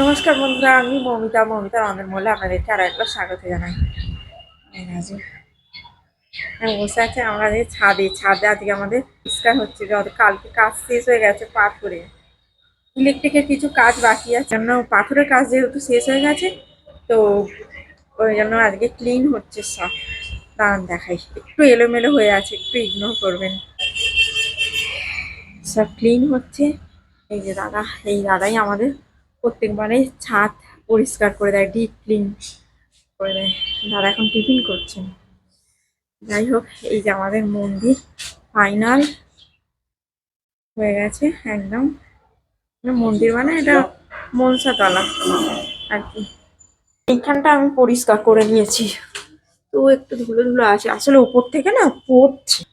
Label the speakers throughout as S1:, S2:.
S1: নমস্কার বন্ধুরা, আমি মমিতা মমিতা রন্ধন মূল্যে আপনাদেরকে আরও একবার স্বাগত জানাই। আমি বসে আছি আমাদের ছাদে। ছাদে আজকে আমাদের পরিষ্কার হচ্ছে কালকে কাজ শেষ হয়ে গেছে পাথরে। ইলেকট্রিকের কিছু কাজ বাকি আছে। জন্য পাথরের কাজ যেহেতু শেষ হয়ে গেছে, তো ওই জন্য আজকে ক্লিন হচ্ছে সব। দাঁড়ান দেখাই। একটু এলোমেলো হয়ে আছে, একটু ইগনোর করবেন। সব ক্লিন হচ্ছে। এই যে দাদা, এই দাদাই আমাদের প্রত্যেকবারে ছাদ পরিষ্কার করে দেয় ডিপ ক্লিন করে দেয়। দাদা এখন টিফিন করছেন। যাই হোক, এই যে আমাদের মন্দির ফাইনাল হয়ে গেছে একদম। মানে মন্দির মানে এটা মনসা মনসাতলা আর কি। এইখানটা আমি পরিষ্কার করে নিয়েছি। তো একটু ধুলো ধুলো আছে। আসলে উপর থেকে না পড়ছে।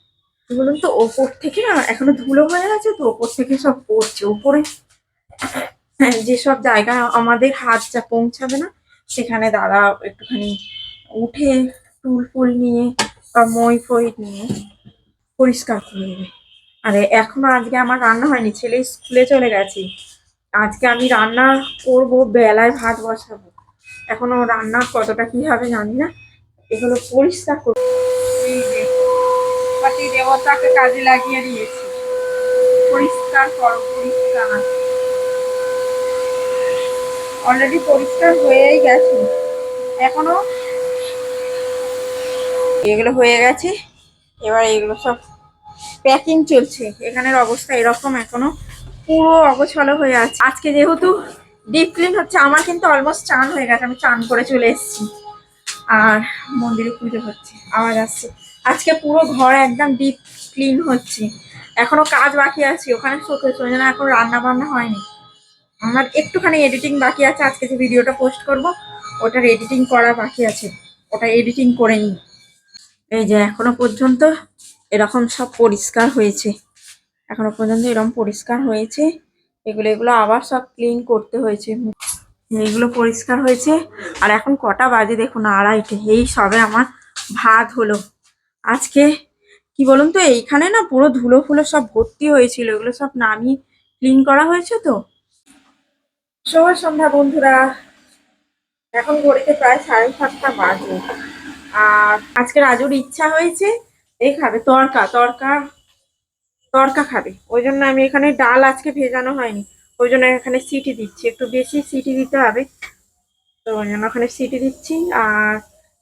S1: বলুন তো ওপর থেকে না এখনও ধুলো হয়ে আছে তো ওপর থেকে সব পড়ছে। হ্যাঁ যেসব জায়গা আমাদের হাত যা পৌঁছাবে না, সেখানে দাদা একটুখানি উঠে টুল ফুল নিয়ে বা মই ফই নিয়ে পরিষ্কার করে দেবে। আরে এখনও আজকে আমার রান্না হয়নি, ছেলে স্কুলে চলে গেছে। আজকে আমি রান্না করব, বেলায় ভাত বসাবো। এখনও রান্না কতটা কি হবে জানি না। এগুলো পরিষ্কার করব দেবতাকে কাজে লাগিয়ে দিয়েছি। পরিষ্কার করো, পরিষ্কার। অলরেডি পরিষ্কার হয়েই গেছে। এখনও? এগুলো হয়ে গেছে। এবার এগুলো সব প্যাকিং চলছে। এখানের অবস্থা এরকম এখনও। পুরো অগোছালো হয়ে আছে। আজকে যেহেতু ডিপ ক্লিন হচ্ছে, আমার কিন্তু অলমোস্ট চান হয়ে গেছে। আমি চান করে চলে এসেছি। আর মন্দিরে পুজো হচ্ছে। আওয়াজ আসছে। আজকে পুরো ঘর একদম ডিপ ক্লিন হচ্ছে। এখনও কাজ বাকি আছে। ওখানে শোকেছে ওই জন্য এখন রান্না বান্না হয়নি। আমার একটুখানি এডিটিং বাকি আছে, আজকে যে ভিডিওটা পোস্ট করব, ওটার এডিটিং করা বাকি আছে। ওটা এডিটিং করে নিই। এই যে এখনও পর্যন্ত এরকম সব পরিষ্কার হয়েছে। এখনও পর্যন্ত এরকম পরিষ্কার হয়েছে। এগুলো এগুলো আবার সব ক্লিন করতে হয়েছে। এইগুলো পরিষ্কার হয়েছে। আর এখন কটা বাজে দেখুন, আড়াইটে। এই সবে আমার ভাত হলো। আজকে কি বলুন তো, এইখানে না পুরো ধুলো ফুলো সব ভর্তি হয়েছিল। এগুলো সব নামিয়ে ক্লিন করা হয়েছে তো? শুভ সন্ধ্যা, বন্ধুরা। এখন ঘড়িতে প্রায় সাড়ে সাতটা বাজে। আর আজকে রাজুর ইচ্ছা হয়েছে এই খাবে তরকা তরকা তরকা খাবে। ওই জন্য আমি এখানে ডাল আজকে ভেজানো হয়নি। ওই জন্য এখানে সিটি দিচ্ছি। একটু বেশি সিটি দিতে হবে। তো ওই জন্য ওখানে সিটি দিচ্ছি। আর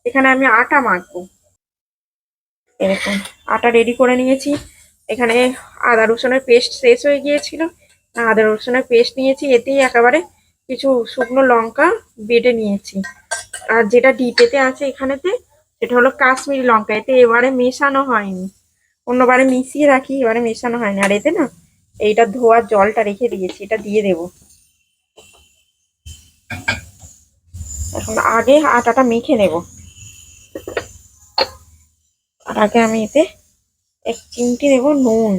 S1: এখানে আমি আটা মাখবো। এরকম আটা রেডি করে নিয়েছি। এখানে আদা রসুনের পেস্ট শেষ হয়ে গিয়েছিল। আদা রসুনের পেস্ট নিয়েছি, এতেই একেবারে কিছু শুকনো লঙ্কা বেটে নিয়েছি। আর যেটা ডিপেতে আছে এখানেতে, সেটা হলো কাশ্মীরি লঙ্কা, এতে এবারে মেশানো হয়নি। অন্যবারে মিশিয়ে রাখি, এবারে মেশানো হয়নি। আর এতে না, এইটা ধোয়ার জলটা রেখে দিয়েছি, এটা দিয়ে দেব। এখন আগে আটাটা মেখে নেব। আর আগে আমি এতে এক চিমটি নেব নুন।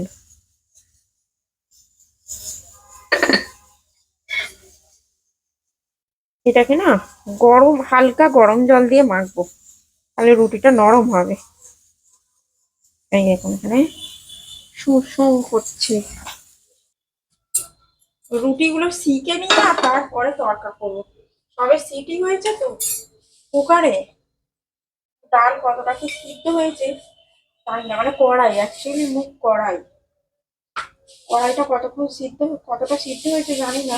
S1: এটাকে না গরম, হালকা গরম জল দিয়ে মাখবো। তাহলে রুটিটা নরম হবে। এই দেখুন এখানে সু সু করছে রুটিগুলো শিখে নিয়ে তারপরে তরকা করব। সবে সিটি হয়েছে তো, কুকারে। ডাল কতটা কি সিদ্ধ হয়েছে জানি না মানে কড়াই অ্যাকচুয়ালি মুখ কড়াই। কড়াইটা কতক্ষণ সিদ্ধ, কতটা সিদ্ধ হয়েছে জানি না।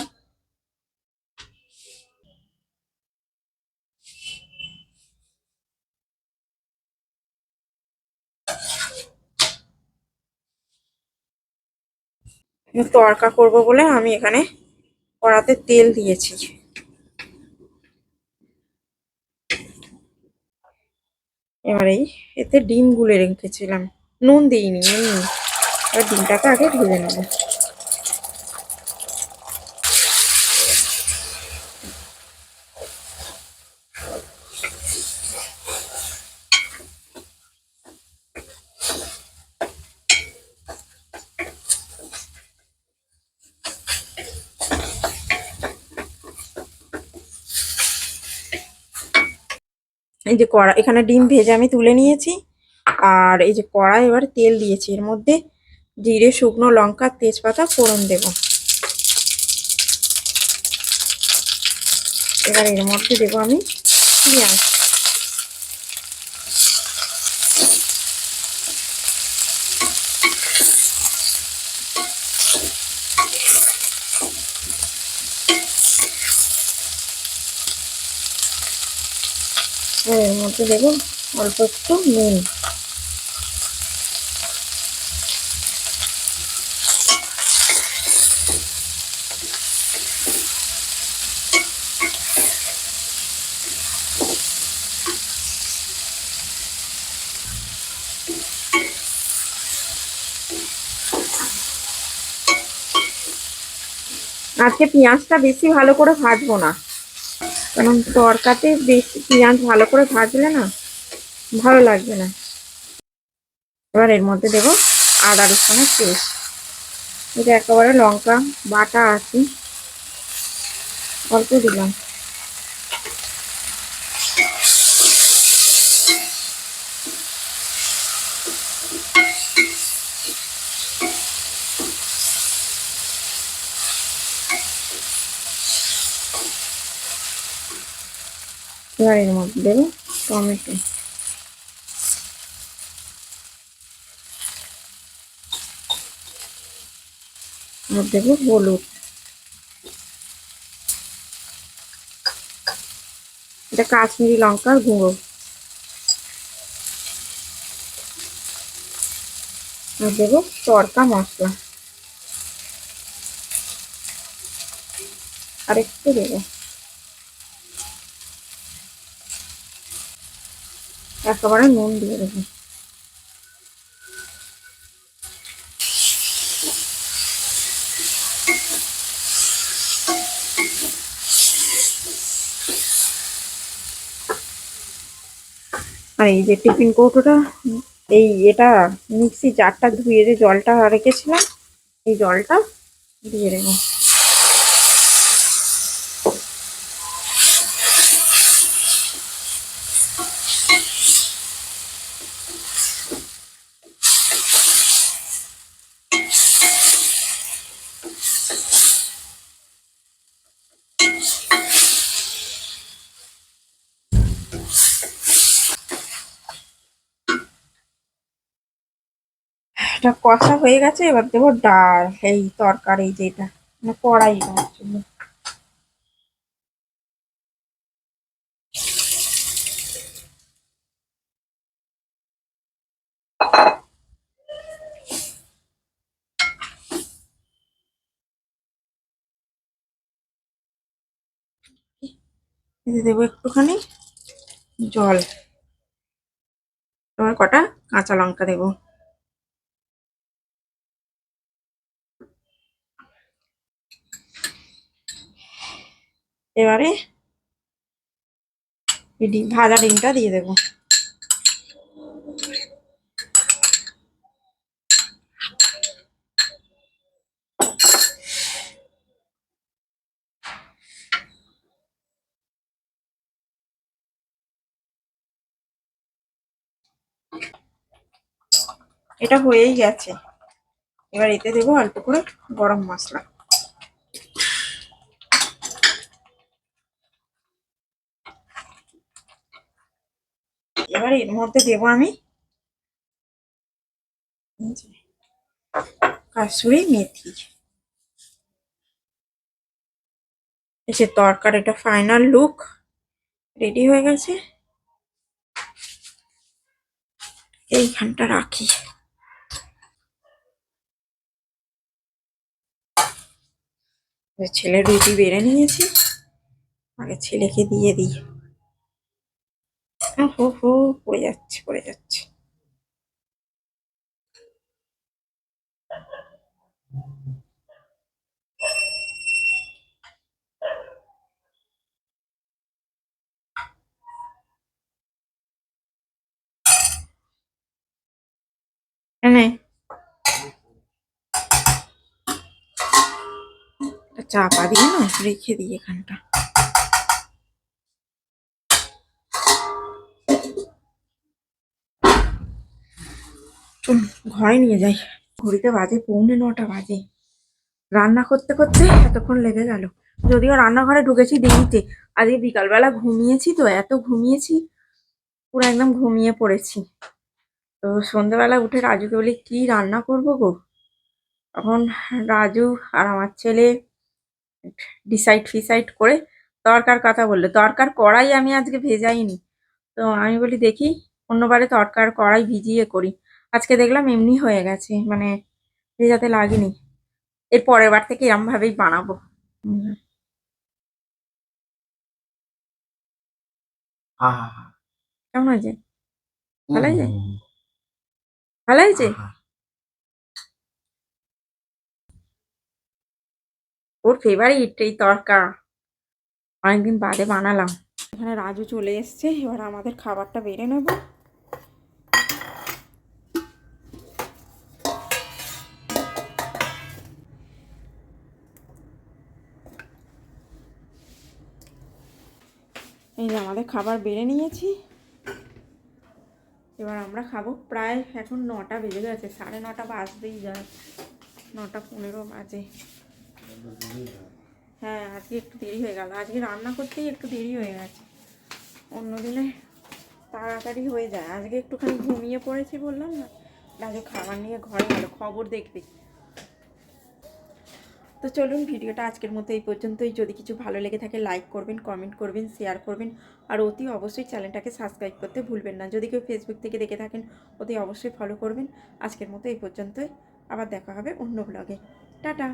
S1: তরকা করব বলে আমি এখানে কড়াতে তেল দিয়েছি। এবারে এতে ডিম গুলে রেখেছিলাম। নুন দিইনি এমনি এবার ডিমটাকে আগে ভেজে নেব। এই যে কড়া, এখানে ডিম ভেজে আমি তুলে নিয়েছি। আর এই যে কড়া এবার তেল দিয়েছি। এর মধ্যে জিরে, শুকনো লঙ্কা, তেজপাতা, ফোড়ন দেব। এবার এর মধ্যে দেবো আমি পেঁয়াজ। এর মধ্যে দেবো অল্প একটু নুন। আজকে পেঁয়াজটা বেশি ভালো করে ভাজবো না। কারণ তরকাতে বেশি পেঁয়াজ ভালো করে ভাজলে না, ভালো লাগবে না। এবার এর মধ্যে দেবো আদা রসুনের পেস্ট। এটা একেবারে লঙ্কা বাটা আছে। অল্প দিলাম। এবার মধ্যে দেবো টমেটো। আর দেবো হলুদ। এটা কাশ্মীরি লঙ্কার গুঁড়ো। আর দেবো তড়কা মশলা। আর একটু দেবো। একেবারে নুন দিয়ে দেবো। আর এই যে টিফিন কৌটোটা, এই এটা মিক্সি জারটা ধুয়ে যে জলটা রেখেছিলাম, এই জলটা দিয়ে দেবো। এটা কষা হয়ে গেছে, এবার দেবো ডাল। এই তরকারি যেটা মানে কড়াই দেবো একটুখানি জল। এবার কটা কাঁচা লঙ্কা দেবো। এবারে ডিম, ভাজা ডিমটা দিয়ে দেবো। এটা হয়েই গেছে। এবার এতে দেবো অল্প করে গরম মশলা। এবার এর মধ্যে দেবো আমি কাসুরি মেথি। এই যে তরকারিটা ফাইনাল লুক রেডি হয়ে গেছে? এইখানটা রাখি। ছেলের রুটি বেড়ে নিয়েছি। আগে ছেলেকে দিয়ে দিই। হো হো পড়ে যাচ্ছে পড়ে যাচ্ছে। চাপা দিয়ে না রেখে দিই এখানটা। ঘরে নিয়ে যাই। ঘড়িতে বাজে পৌনে নটা বাজে। রান্না করতে করতে এতক্ষণ লেগে গেল। যদিও রান্নাঘরে ঢুকেছি দেরিতে, আজকে বিকালবেলা ঘুমিয়েছি তো, এত ঘুমিয়েছি, পুরো একদম ঘুমিয়ে পড়েছি। তো সন্ধ্যেবেলা উঠে রাজুকে বলি, কি রান্না করব গো? তখন রাজু আর আমার ছেলে ডিসাইড ফিসাইড করে তরকার কথা বলল। তরকার কড়াই আমি আজকে ভেজাইনি। তো আমি বলি, দেখি, অন্যবারে তরকার কড়াই ভিজিয়ে করি। আজকে দেখলাম এমনি হয়ে গেছে মানে ভেজাতে লাগেনি। এর পরের বার থেকে এরম ভাবেই বানাবো।
S2: আহা।
S1: কেমন হয়েছে? ভালো হয়েছে? ভালো হয়েছে? ওর ফেভারিট এই তরকা। অনেকদিন বাদে বানালাম। এখানে রাজু চলে এসছে এবার আমাদের খাবারটা বেড়ে নেব। এই যে আমাদের খাবার বেড়ে নিয়েছি। এবার আমরা খাব প্রায় এখন নটা বেজে গেছে, সাড়ে নটা বাজতেই যায় নটা পনেরো বাজে। হ্যাঁ আজকে একটু দেরি হয়ে গেল। আজকে রান্না করতেই একটু দেরি হয়ে গেছে। অন্য দিনে তাড়াতাড়ি হয়ে যায়। আজকে একটুখানি ঘুমিয়ে পড়েছি বললাম না, আজকে খাবার নিয়ে ঘরে গেল, খবর দেখবে তো চলুন ভিডিওটা আজকের মতো এই পর্যন্তই। যদি কিছু ভালো লেগে থাকে লাইক করবেন কমেন্ট করবেন শেয়ার করবেন। আর অতি অবশ্যই চ্যানেলটাকে সাবস্ক্রাইব করতে ভুলবেন না। যদি কেউ ফেসবুক থেকে দেখে থাকেন, অতি অবশ্যই ফলো করবেন। আজকের মতো এই পর্যন্তই। আবার দেখা হবে অন্য ব্লগে টাটা!